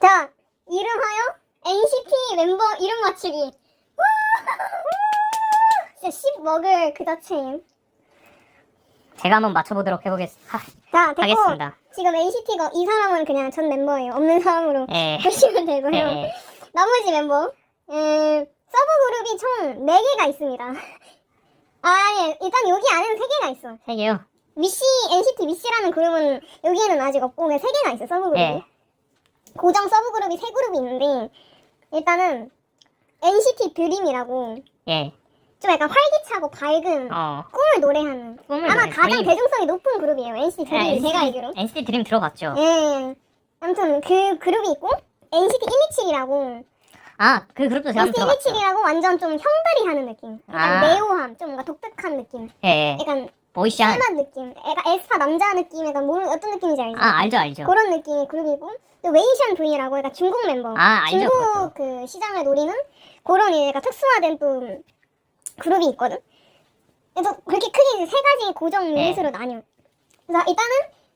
자, 이름하여 NCT 멤버 이름 맞추기. 와! 진짜 씹 먹을 그 자체예요. 제가 한번 맞춰보도록 해보겠습니다. 자, 됐고 하겠습니다. 지금 NCT가 이 사람은 그냥 전 멤버예요. 없는 사람으로 예. 보시면 되고요. 예. 나머지 멤버 음, 서브 그룹이 총 4개가 있습니다. 아, 아니, 일단 여기 안에는 3개가 있어. 세 개요. 미시, NCT 미시라는 그룹은 여기에는 아직 없고 그냥 3개가 있어, 서브 그룹이. 예. 고정 서브 그룹이 3그룹이 있는데 일단은 NCT 드림이라고 예. 좀 약간 활기차고 밝은 어. 꿈을 노래하는 꿈을 아마 노래- 가장. 대중성이 높은 그룹이에요. NCT 드림 예, 제가 알기로. NCT 드림 들어봤죠? 예. 아무튼 그 그룹이 있고 NCT 127이라고 아, 그 그룹도 제가 한번 들어봤죠. 127이라고 완전 좀 형들이 하는 느낌. 약간 아. 네오함, 좀 뭔가 독특한 느낌. 예. 예. 약간 보이시한. 쌀맛 느낌. 약간 에스파 남자 느낌. 약간 뭐 어떤 느낌인지 알죠? 아, 알죠, 알죠. 그런 느낌의 그룹이고 또 웨이션 V라고 약간 중국 멤버. 아, 알죠, 중국 그것도. 그 시장을 노리는 그런 약간 특수화된 또 그룹이 있거든. 그래서 그렇게 크게 이제 세 가지 고정 네. 유닛으로 나뉘어. 그래서 일단은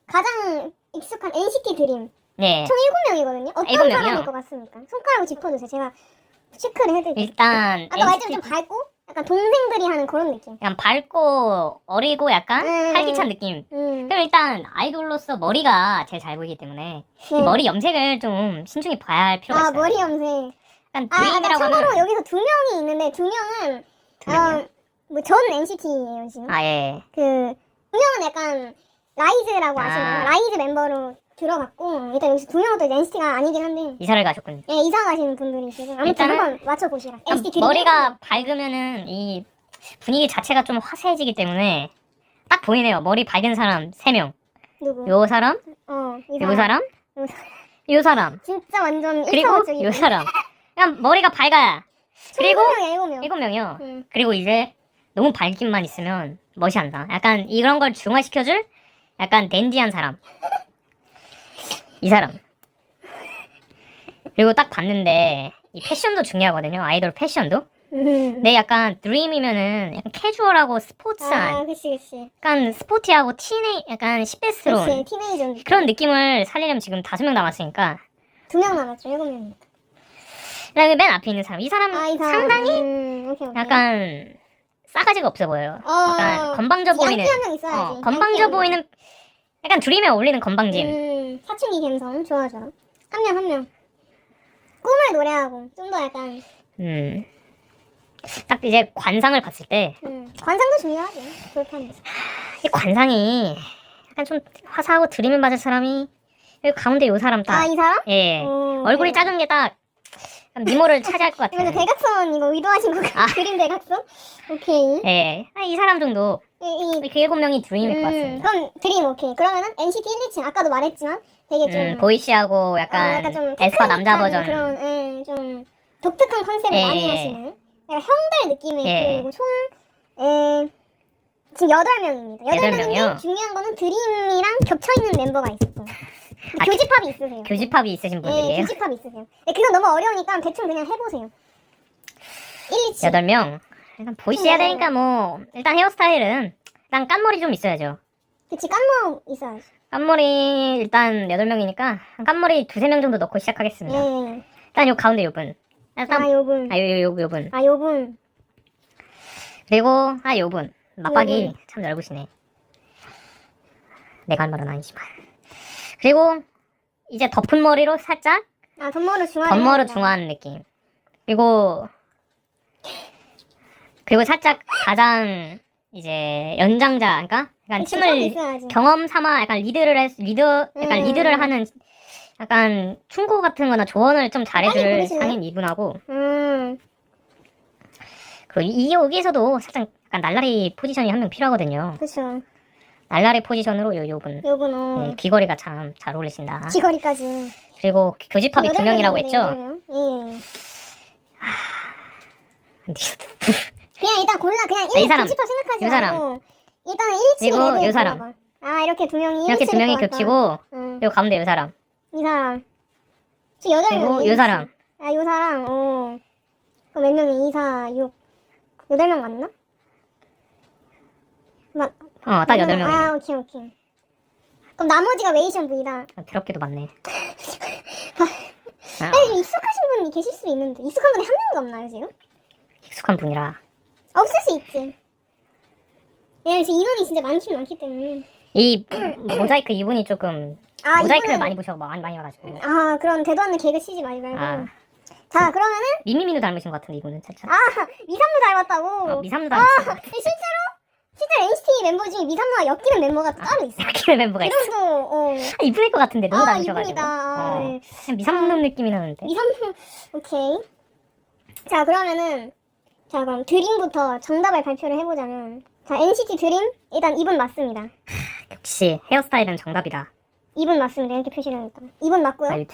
가장 익숙한 NCT 드림 네. 총 7명이거든요. 어떤 명이요? 사람일 것 같습니까? 손가락으로 짚어주세요. 제가 체크를 해드릴게요. 일단 아까 말했지만 NCT 좀 밝고 약간 동생들이 하는 그런 느낌. 약간 밝고 어리고 약간 음. 활기찬 느낌. 음. 그럼 일단 아이돌로서 머리가 제일 잘 보이기 때문에 이 네. 머리 염색을 좀 신중히 봐야 할 필요가 아 있어요. 머리 염색. 약간 아, 드림이라고 참고로 하면 여기서 두 명이 있는데 두 명은 두 명이요? 뭐전 NCT예요 지금. 아 예. 그두 명은 약간 라이즈라고 아. 아시나요? 라이즈 멤버로 들어갔고 일단 여기서 두 명은 또 NCT가 아니긴 한데 이사를 가셨군요. 예, 이사 가시는 분들이시고 아무튼 일단은 한번 맞춰보시라. 일단 NCT 드림. 머리가 밝으면은 이 분위기 자체가 좀 화사해지기 때문에 딱 보이네요. 머리 밝은 사람 세 명. 누구? 요 사람, 어, 이 요 사람, 요 요 사람, 진짜 완전 그리고. 요 사람. 그냥 머리가 밝아야. 그리고 일곱 명. 일곱 명이요. 응. 그리고 이제 너무 밝기만 있으면 멋이 안 나. 약간 이런 걸 중화시켜줄 약간 댄디한 사람. 이 사람. 그리고 딱 봤는데 이 패션도 중요하거든요. 아이돌 패션도. 음. 근데 약간 드림이면은 약간 캐주얼하고 스포츠한 아, 그치 그치. 약간 스포티하고 티네 약간 10대스러운 그치 티네이저. 그런 느낌을 살리려면 지금 다섯 명 남았으니까 두명 남았죠 일곱 명. 그다음에 맨 앞에 있는 사람 이 사람 아, 이 사람. 상당히 음, 오케이, 오케이. 약간 싸가지가 없어 보여요. 어, 약간 건방져 보이는 한명 있어야지. 어, 건방져 보이는 약간 드림에 어울리는 건방짐. 음, 사춘기 감성 좋아 좋아. 한 명 한 명. 꿈을 노래하고 좀 더 약간 음. 딱 이제 관상을 봤을 때, 음, 관상도 중요하지. 불편해서. 이 관상이 약간 좀 화사하고 드림을 맞을 사람이, 여기 가운데 요 사람 딱, 아 이 사람? 예. 오, 얼굴이. 작은 게 딱, 미모를 차지할 것 같아요. 대각선 이거 의도하신 거 같아. 아. 그림 대각선? 오케이. 예. 아, 이 사람 정도, 이, 그 일곱 명이 드림일 것 음, 같습니다. 그럼 드림 오케이. 그러면은 NCT 127 아까도 말했지만 되게 좀 음, 보이시하고 어, 약간, 약간 좀 에스파 남자 테크닉한 버전. 그런 예, 좀 독특한 컨셉을 예, 많이 예. 하시는 약간 형들 느낌의 예. 그리고 총 예, 지금 여덟 명입니다. 여덟 여덟 명인데 명이요? 중요한 거는 드림이랑 겹쳐 있는 멤버가 있었고 아, 교집합이 있으세요. 교집합이 있으신 예, 분들이에요. 교집합이 있으세요. 네, 그건 너무 어려우니까 대충 그냥 해보세요. 127. 여덟 명. 일단 보이시해야 네. 되니까 뭐, 일단 헤어스타일은, 일단 깐머리 좀 있어야죠. 그치 깐모 있어야지. 깐머리 일단 8명이니까 깐머리 두세 명 정도 넣고 시작하겠습니다. 예. 일단 요 가운데 요분. 일단 아 요분. 아, 요, 요, 요, 요분. 아 요분. 그리고 아, 요분. 맞박이 요분. 참 넓으시네. 내가 한 말은 아니지만. 그리고 이제 덮은 머리로 살짝 아 덤머루 중앙. 겉머리 중화하는 느낌. 그리고 그리고 살짝 가장 이제 연장자, 그러니까 약간 팀을 있어야지. 경험 삼아 약간 리드를 해, 리더, 약간 음. 리드를 하는 약간 충고 같은 거나 조언을 좀 빨리 잘해줄. 상인 이분하고, 음. 그리고 이, 여기에서도 살짝 약간 날라리 포지션이 한 명 필요하거든요. 그쵸. 날라리 포지션으로 요, 요분. 요분 어. 네, 귀걸이가 참 잘 어울리신다. 귀걸이까지. 그리고 교집합이 두 명이라고 했죠? 예. 그냥 일단 골라 그냥 네, 이 1, 사람. 90% 생각하지 이 사람. 말고 일단은 1, 7 그리고 요 사람. 아 이렇게 두 명이 이렇게 두 명이 1, 7일 것 같다. 겹치고, 응. 요 가운데 요 사람. 이 사람 지금 여덟 그리고 명이 요 사람. 아 요 사람 어 그럼 몇 명이 2, 4, 6 여덟 명 맞나? 맞 어, 딱 여덟 명이네. 아 오케이 오케이 그럼 나머지가 웨이션 V다 더럽게도 많네. 좀 익숙하신 분이 계실 수 있는데 익숙한 분이 한 명도 없나요 지금? 익숙한 분이라. 없을 수 있지. 왜냐면 지금 인원이 진짜 많긴 많기 때문에. 이 모자이크 이분이 조금 아 모자이크를 이분은- 많이 보셔 많이 많이 와가지고. 아 그런 대도 않는 개그 치지 말고. 아 자 그러면은 미미미도 닮으신 것 같은데 이분은 살짝. 아 미삼루 닮았다고. 어, 미삼도 아 닮으신 것. 실제로 실제로 NCT 멤버 중에 미삼루와 엮이는 멤버가 또 따로 있어. 키는 멤버가 있어. 이름도 어. 아, 이분일 것 같은데 너무 아 닮으셔가지고. 아, 어. 네. 그냥 미삼놈 느낌이 나는데. 미삼루 오케이. 자 그러면은 자 그럼 드림부터 정답을 발표를 해보자면 자 NCT 드림 일단 2분 맞습니다. 역시 헤어스타일은 정답이다. 2분 맞습니다. 이렇게 표시를 했다. 2분 맞고요. 아, 이-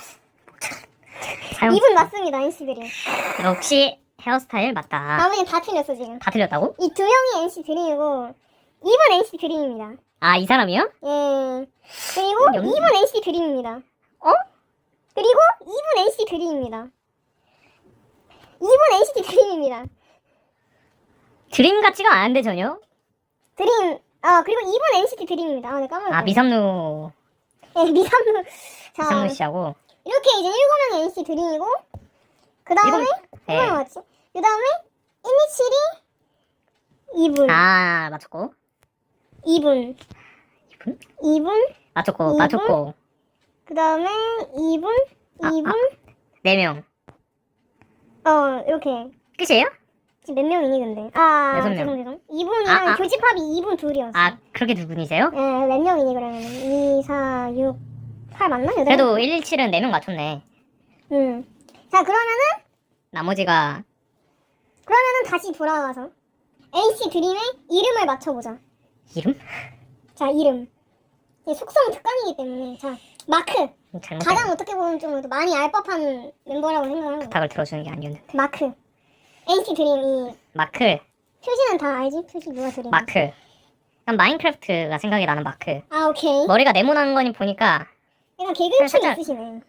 사용 2분 맞습니다. NCT 드림. 역시 헤어스타일 맞다. 나머지는 다 틀렸어 지금. 다 틀렸다고? 이두 명이 NCT 드림이고 2분 NCT 드림입니다. 아 이 사람이요? 예. 그리고 연- 2분 NCT 드림입니다. 어? 그리고 2분 NCT 드림입니다. 2분 NCT 드림입니다. 드림 같지가 않은데 전혀. 드림 아 그리고 2분 NCT 드림입니다. 아, 네 까먹었네. 아 미삼루 예, 미삼루. 자, 미삼루 씨하고 이렇게 이제 7명의 NCT 드림이고 그 다음에 네. 얼마나 맞지? 그 다음에 127이 2분. 아 맞췄고 2분. 2분? 2분. 맞췄고 이분? 맞췄고 그 다음에 2분. 아, 2분. 4명 어, 이렇게. 끝이에요? 지금 몇 명이니 근데? 아, 여섯 명. 죄송 죄송. 2분이랑 아, 아. 교집합이 2분 둘이었어. 아 그렇게 두 분이세요? 예, 몇 명이니 그러면? 2, 4, 6, 8 맞나? 여덟 그래도 명? 117은 4명 맞췄네 음. 자, 그러면은 나머지가 그러면은 다시 돌아와서 NC 드림의 이름을 맞춰보자. 이름? 자, 이름. 이게 속성 특강이기 때문에 자, 마크. 잘못 가장 어떻게 보면 좀 많이 알 법한 멤버라고 생각하는 거. 부탁을 들어주는 게 아니었는데 마크. NC 드림 이 마크 표시는 다 알지? 표시 누가 드림? 마크 약간 마인크래프트가 생각이 나는 마크 아, 오케이. 머리가 네모난 거니 보니까 약간 개그충이 살짝- 있으시네.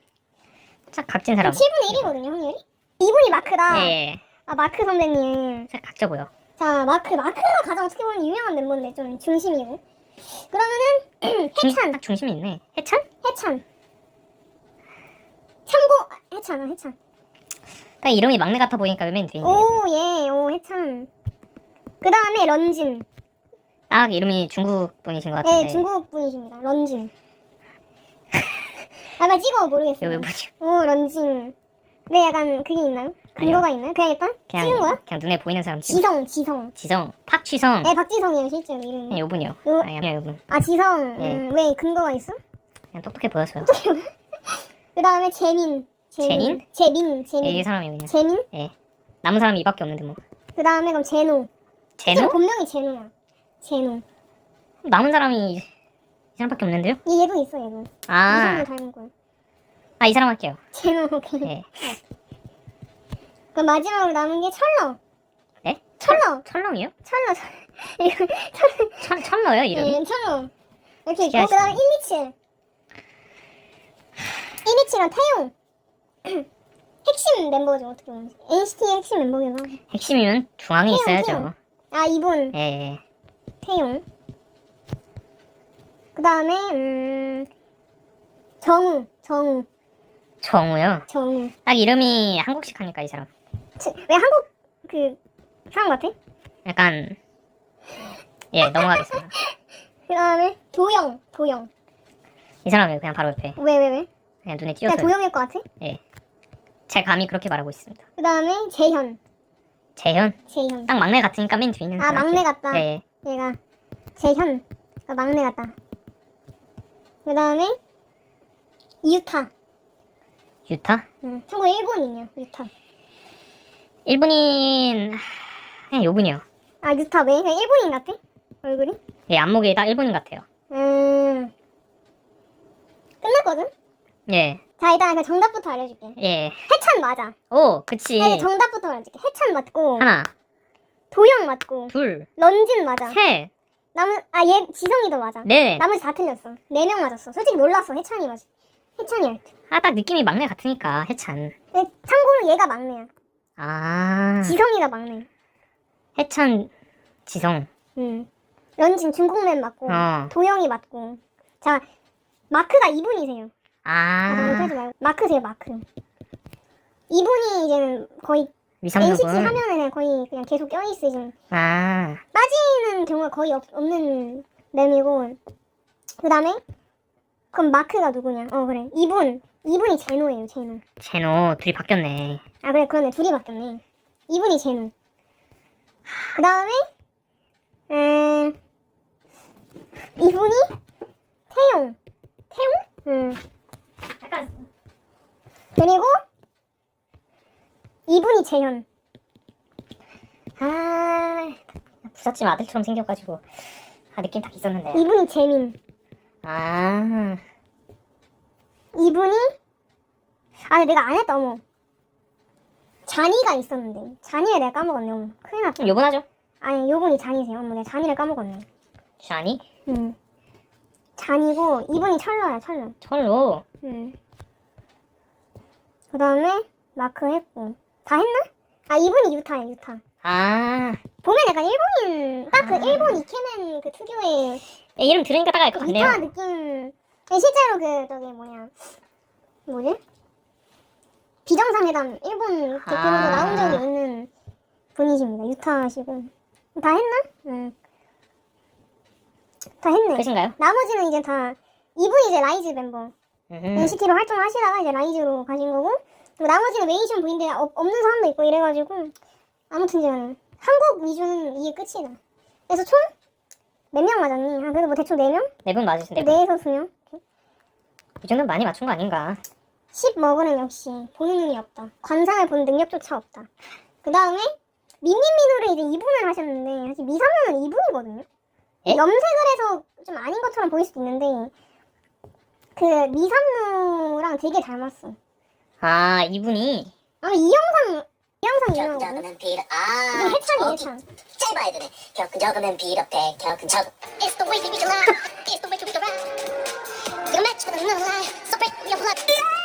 딱 각진 사람 7분의 1이거든요, 확률이. 2분이 마크다. 예 아, 마크 선배님. 살짝 각져 보여 자, 마크. 마크가 가장 어떻게 보면 유명한 멤버인데 좀 중심이고. 그러면은 중- 해찬. 딱 중심이 있네 해찬? 해찬. 참고 아, 해찬, 아, 해찬. 딱 이름이 막내 같아 보니까 맨 뒤에 오, 예, 오, 해찬. 그 다음에 런진. 딱 이름이 중국 분이신 것 같은데 예, 중국 분이십니다. 런진. 아마 찍어 모르겠어요. 이거 뭐지? 오, 런진. 왜 약간 그게 있나요? 근거가 있나요? 그냥 일단 그냥 찍은 거야? 그냥 눈에 보이는 사람 찍어 지성, 지성. 지성 팍취성 예, 박지성이에요, 실제로 이름이. 그냥 요분이요 요- 아니 그냥 요분 아, 지성. 예. 음, 왜 근거가 있어? 그냥 똑똑해 보였어요 그 다음에 재민. 재민, 예, 이 재민. 사람이 그냥 재민? 예 남은 사람이 이밖에 없는데 뭐 그 다음에 그럼 제노. 제노? 본명이 제노야. 제노. 남은 사람이 이 사람밖에 없는데요? 얘, 얘도 있어, 얘도. 이 아, 닮은 거야. 아이 사람 할게요 제노, 오케이. 예 그럼 마지막으로 남은 게 철러. 네? 철러. 철렁이요? 철러, 철러. 이거 철러. 철, 철러요 이름이? 예, 철러. 이렇게 있고. 그 다음에 127. 127은 태용. 핵심 멤버죠, 어떻게 보면. NCT의 핵심 하고. 핵심이면 중앙에 태용, 있어야죠 태용. 아, 이분. 예, 예. 태용. 그 다음에, 음, 정우. 정우. 정우요 정우. 딱 이름이 한국식 하니까 이 사람 저- 왜 한국, 그, 사람 같아? 약간 예 넘어가겠습니다 그 다음에, 도영. 도영. 이 사람이 그냥 바로 옆에 왜, 왜, 왜? 그냥 눈에 띄어서 도영일 것 같아? 제 감이 그렇게 말하고 있습니다 그 다음에, 재현. 재현 재현. 딱 막내 같으니까 맨 뒤에 있는 아, 사람 막내. 같다. 예, 예. 얘가 재현 아, 막내 같다. 그 다음에 유타. 유타? 응. 참고로 일본인이야 유타. 일본인 그냥 요분이요 아 유타 왜? 그냥 일본인 같아? 얼굴이? 예 안목이 딱 일본인 같아요 음. 끝났거든? 예 자 일단 그 정답부터 알려줄게. 예. 해찬 맞아. 오, 그치. 네, 정답부터 알려줄게. 해찬 맞고 하나, 도영 맞고 둘, 런진 맞아. 셋, 남은 아 얘 지성이도 맞아. 넷. 나머지 다 틀렸어. 네 명 맞았어. 솔직히 몰랐어 해찬이 맞아. 해찬이 할 때. 아, 딱 느낌이 막내 같으니까, 해찬. 근데 참고로 얘가 막내야. 아, 지성이가 막내. 해찬, 지성. 음. 런진 중국맨 맞고 어. 도영이 맞고 자 마크가 이분이세요. 아, 아, 하지 말고 마크세요 마크. 이분이 이제는 거의 NCT 위상누군. 하면은 거의 그냥 계속 껴있으신. 아, 빠지는 경우가 거의 없, 없는 램이고 그 다음에 그럼 마크가 누구냐? 어 그래. 이분. 이분이 제노예요 제노. 제노. 둘이 바뀌었네. 아 그래 그러네. 둘이 바뀌었네. 이분이 제노. 그 다음에 음 이분이 태용. 태용? 응. 약간 그리고 이분이 재현. 아 부잣집 아들처럼 생겨가지고 아 느낌 딱 있었는데. 이분이 재민. 아, 이분이? 아 내가 안 했다 어머. 잔이가 있었는데. 잔이를 내가 까먹었네 어머. 큰일 났다. 좀 요번하죠. 아니 요분이 잔이세요. 어머 내가 잔이를 까먹었네. 샤니 응. 잔이고 이분이 철러야 철러. 철로? 응. 그 다음에 마크 했고 다 했나? 아 이분이 유타야 유타 아 보면 약간 일본인 딱 그 아. 일본 이케맨 그 특유의 네, 이름 들으니까 딱 알것 유타 같네요. 느낌 아니, 실제로 그 저기 뭐냐 뭐지? 비정상회담 일본 대표로도 아. 나온 적이 있는 분이십니다 유타시고 다 했나? 응. 다 했네 끝인가요? 나머지는 이제 다 이분이 이제 라이즈 멤버 음. NCT로 활동을 하시다가 이제 라이즈로 가신 거고 그리고 나머지는 메이션 부인들 없- 없는 사람도 있고 이래가지고 아무튼 이제 한국 위주는 이게 끝이다 그래서 총 몇 명 맞았니? 아 그래도 뭐 대충 4명? 네 분 맞으신데 네. 4에서 2명? 이 정도는 많이 맞춘 거 아닌가? 10 먹으는 역시 보는 눈이 없다 관상을 보는 능력조차 없다 그 다음에 민민민호를 이제 2분을 하셨는데 사실 미상은 2분이거든요 예? 염색을 해서 좀 아닌 것처럼 보일 수도 있는데 그 미삼루랑 되게 닮았어 아 이분이 아마 이 영상 이 영상 유명하거든 적으면 필요 이거 아 해찬이 저기 해찬 짧아야 되네 격 적으면 필요해 격적 It's the way to be alive It's the way to be alive You're match with another lie So break your blood